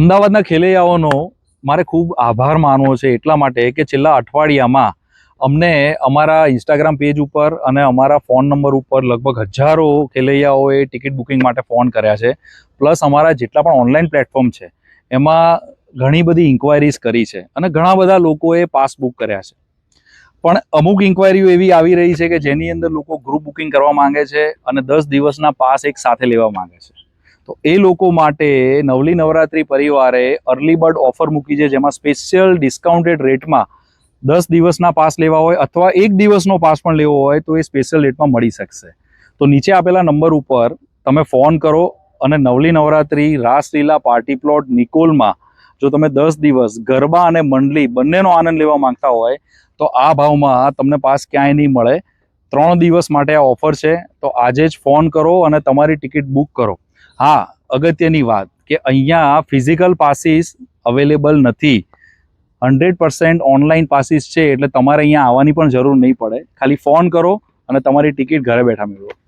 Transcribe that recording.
અમદાવાદના ખેલૈયાઓનો મારે ખૂબ આભાર માનવો છે એટલા માટે કે છેલ્લા અઠવાડિયામાં અમને અમારા ઇન્સ્ટાગ્રામ પેજ ઉપર અને અમારા ફોન નંબર ઉપર લગભગ હજારો ખેલૈયાઓએ ટિકિટ બુકિંગ માટે ફોન કર્યા છે. પ્લસ અમારા જેટલા પણ ઓનલાઈન પ્લેટફોર્મ છે, એમાં ઘણી બધી ઇન્ક્વાયરીઝ કરી છે અને ઘણા બધા લોકોએ પાસ બુક કર્યા છે. પણ અમુક ઇન્ક્વાયરીઓ એવી આવી રહી છે કે જેની અંદર લોકો ગ્રુપ બુકિંગ કરવા માંગે છે અને દસ દિવસના પાસ એક સાથે લેવા માંગે છે. તો એ લોકો માટે નવલી નવરાત્રી પરિવારે અર્લી બર્ડ ઓફર મૂકી છે, જેમાં સ્પેશિયલ ડિસ્કાઉન્ટેડ રેટમાં દસ દિવસના પાસ લેવા હોય અથવા એક દિવસનો પાસ પણ લેવો હોય તો એ સ્પેશિયલ રેટમાં મળી શકશે. તો નીચે આપેલા નંબર ઉપર તમે ફોન કરો અને નવલી નવરાત્રી રાસલીલા પાર્ટી પ્લોટ નિકોલમાં જો તમે દસ દિવસ ગરબા અને મંડલી બંનેનો આનંદ લેવા માંગતા હોય તો આ ભાવમાં તમને પાસ ક્યાંય નહીં મળે. ત્રણ દિવસ માટે આ ઓફર છે, તો આજે જ ફોન કરો અને તમારી ટિકિટ બુક કરો. હા, અગત્યની વાત કે અહીંયા ફિઝિકલ પાસીસ અવેલેબલ નથી. હંડ્રેડ પર્સન્ટ ઓનલાઈન પાસીસ છે એટલે તમારે અહીંયા આવવાની પણ જરૂર નહીં પડે. ખાલી ફોન કરો અને તમારી ટિકિટ ઘરે બેઠા મેળવો.